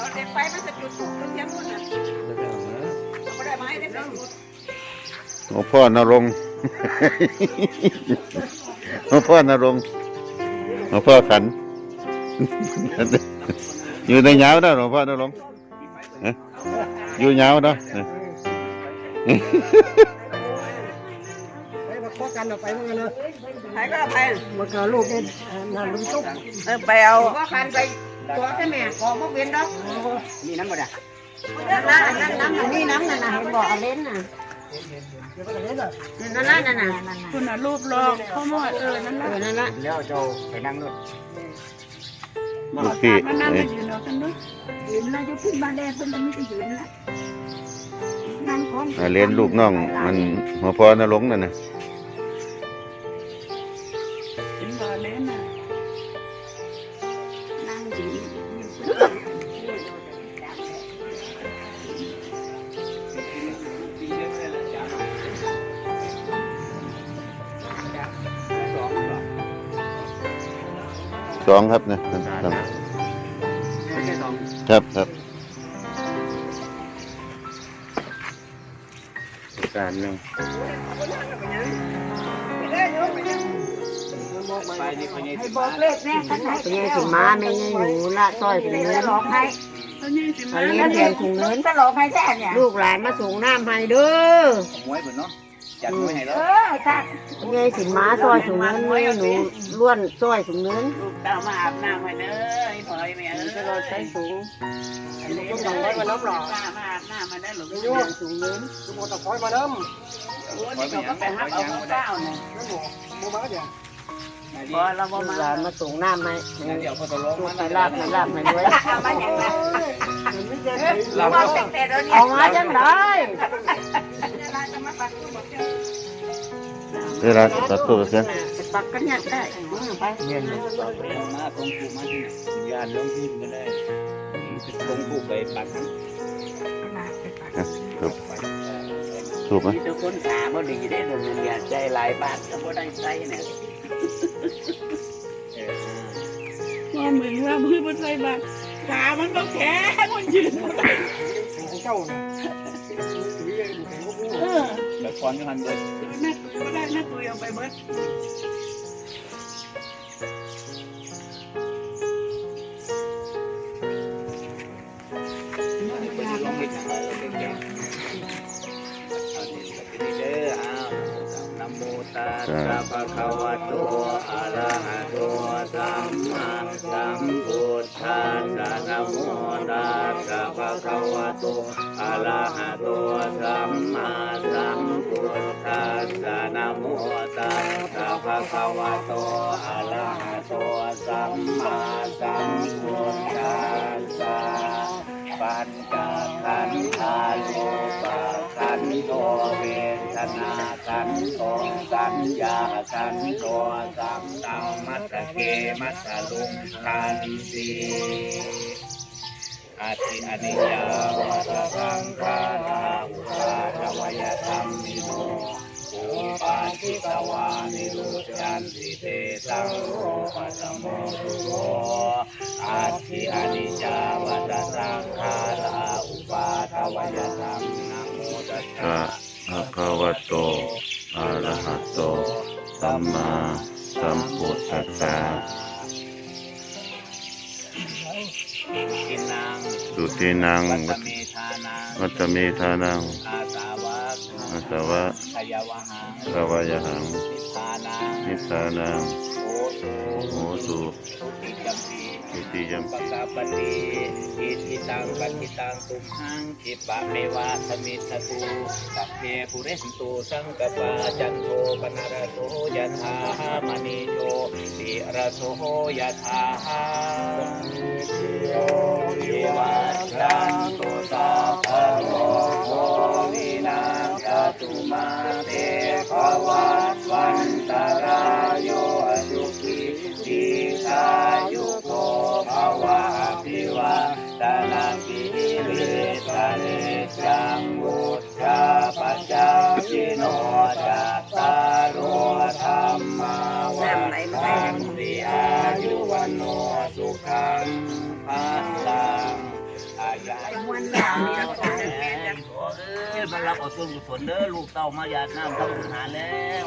เอาเด็กไปมันจะจุดถูกมันยังมุ่นอะไม่ได้ไม้ได้สักจุดหลวงพ่อนรงค์หลวงพ่อนรงค์หลวงพ่อขัน อยู่ในเหงาเนาะหลวงพ่อนรงค์เอ๊ะอยู่เหงาเนาะเอ๊ะไปมาขอกันเอาไปมันกันเลยใครก็ไปมาเกิดลูกเนี่ยนั่นลุงตุ๊กเออไปเอาว่าคันไป ตัวแค่แม่ขอมาเว้นดอกมีน้ำหมดอะนั่นนั่นน้ำนี่น้ำนั่นน่ะเห็นบอกเล่นน่ะเดี๋ยวไปกันเล่นอะนั่นนั่นนั่นน่ะคุณน่ะรูปหลอกเขาหมดเออนั่นเอละอนั่นละแล้วเจ้าไปนั่งรถลูกพี่มันนั่งเอ๊ะอยู่เนาะกันเนาะยืนแล้วจะขึ้นมาแดงเป็นมันไม่ได้ยืนละนั่งของอ่าเรียนลูกน้องมันหลวงพ่อนรงค์นั่นนะเป็นบ่อเล่นน่ะ สองครับนะครับครับครับครับการหนึ่ง ให้บอกเลขแน่ท่านไหนเป็นยังสิมาแม่ยังหนูละต้อยเป็นเนื้อร้องให้ตอนนี้สิมาเลี้ยงเลี้ยงถุงเงินตลอดให้แท้เนี่ยลูกหลานมาส่งน้ำให้เด้อมวยเหมือนเนาะจัดมวยให้เอแล้วอค่ะยายสิม้าซอยถุงเงินแม่หนูล้วนซอยถุงเงินลูกตามาอาบน้ำให้เด้อไอ้พ่อยแม่เอ้ยจะรอใช้ถุงอันนี้ต้องไว้มาน้ำหล่อป้ามาอาบน้ำมาได้หรือไม่เลี้ยงถุงเงินทุกคนตะคอยมาน้โอ้นี่เขาก็ไปหักเอาข้าวเนี่ยำนั่นหนูโมบ้าเดี๋ยว พอเราบ่ลูกมาหลานมาส่งน้ำให้เดี๋ยวพอตกลงลูกมันไปลาบไปลาบไปด้วยมาอย่างนั้นเรามาแต่แต่เดี๋ยวนี้เอามาจังได้จะมาปักตู้บอกเจ้าเวลาตัดตัวเสียงปักกันยัดได้ไปเงี้ยมาคงผูกมาที่นี่ญาติน้องพิมก็ได้คงผูกไปปักนั้นถูกไหมมีทุกคนขาบ่ดีได้โดนเรียนใจหลายบาทก็บ่ได้ใจเนี่ย แม่มือว่ามือบ่ใส่บาทขามันก็แข็งมันยืนเจ้าเออแบบคอนก็หันเลยแม่ตุยบ่ได้แม่ตุยเอาไปเบิด สสะภะคะวะโตอะระหะโตสัมมาสัมพุทธัสสะนะโมตัสสะภะคะวะโตอะระหะโตสัมมาสัมพุทธัสสะนะโมตัสสะภะคะวะโตอะระหะโตสัมมาสัมพุทธัสสะปัญจขันธานุปะขันโตเว นาขันโตสัญญาขันโตสัมตังมัสสะเกมัสสะลุงขันติอาทิอนิจจาวัฏสังขาราอุปาทวยธรรมิโนอุปาทิสวานิรุจจันติเตสังโรปัสสโมตุโรอาทิอนิจจาวัฏสังขาราอุปาทวยธรรมนะโมตัสสะอะ ภะคะวะโตอะระหะโต สัมมาสัมพุทธัสสะกินนางสุตินังวัตเมธานังวัตเมธานัง อาสวะอาสวะขยวหังกวายหัง นิทานังนิสานังโอสุโหสุอิจัมปีสุติยัมปะกาปฏิอิทิตังปฏิตังตุมหังคิปะเมวะสมิทตุสัพเพปุเรนตุสังกปาจันโทปนารโสยะถามณีโชติระโสยะถาเทวัชชันตุสัพ ตุมาเตภวัตวันตรายโยสุขิทิสายุโกภวะภิวะตานาปิริสานิจัง รับเอาส่วนกุศลเด้อลูกเต้ามาหยาดน้ำทำบุญหาแล้ว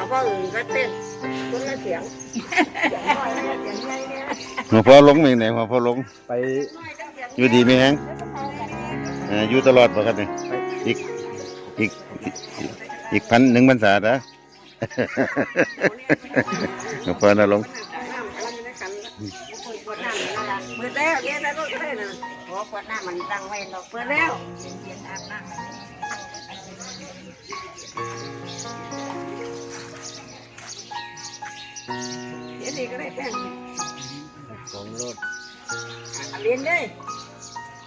ขันกับหัวพ่ออื่นก็เต้นคนละเสียงเสียงน้อยเนี่ยเสียงใหญ่เนี่ยหลวงพ่อลงมีไหนหลวงพ่อลงไปอยู่ดีไหมแฮงเอ่ออยู่ตลอดป่ะครับเนี่ยอีกอีกอีกอีกพันหนึ่งพรรษานะ หลวงพ่อน่ะลงเปิดแล้วเย็นแล้วก็ได้นะโอ้เปิดหน้ามันตั้งไว้เนาะเปิดแล้วเดี๋ยวนี้ ก็ได้แป้งของรถเรียนเลย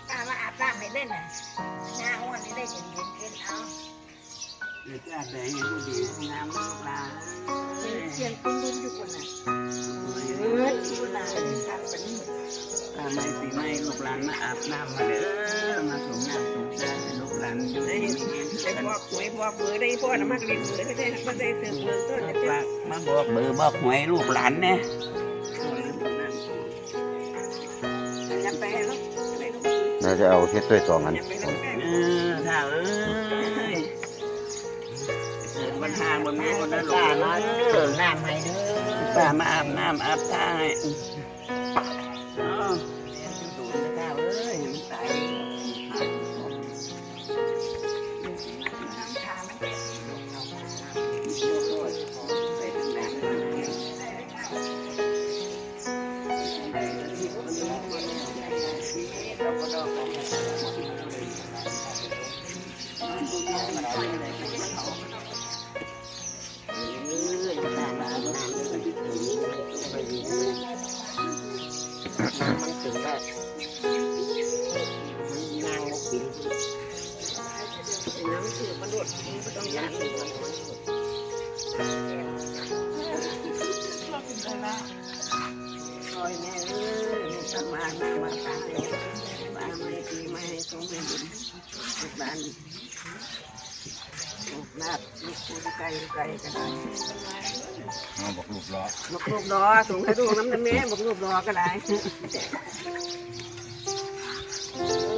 ตามาอาบน้ำไม่เล่นน่ะหน้าอ้วนนี่ได้เย็นเย็นเย็นเอาเด็กอาแสงยังผู้ดีน้ำลูกหลานเสียงคุณลุงอยู่คนน่ะเออที่เวลาเป็นการเป็น ตาไม่ปีไม่ลูกหลานมาอาบน้ำมาเด้อมาสมน้ำสมใจลูกหลานอยู่ในนี้ไอ้พวกหวยพวกเบอร์ได้พ่อน่ะมากเรียนเบอร์ได้ได้ไม่ได้เสือเบอร์ต้นจะเป็นฝากมาบอกเบอร์บอกหวยลูกหลานเนี่ยน่าจะเอาเฮ็ดด้วยสองอันเออถ้าเอ้ยเกิดปัญหาบนนี้คนนั้นลูกหลานเออน้ำให้เด้อป้ามาอาบน้ำอาบท่าให้ น้ำคือมันโดดมันต้องยานคอยแม่เอ้ยสมาหน้ามาตาบ้านไม่ปีไม่ให้ทรงเป็นบุญลูกบ้านลูกลาบลูกคูไก่ไก่ก็ได้เอาบอกลูกล้อบอกลูกดอส่งให้ลูกน้ำน้ำแม่บอกลูกดอก็ได้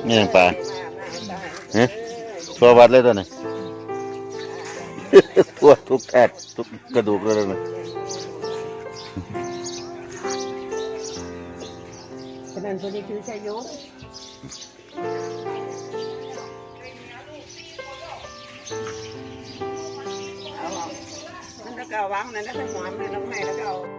นี่ยังปลา เฮ้ทั่ววัดเลยตัวนี้ ทั่วทุกแอดทุกกระดูกเลยนะฉะนั้นคนนี้คือชายโยเอามันจะเก่าวังนั่นแล้วก็หอมเลยน้ำให้แล้วก็เอา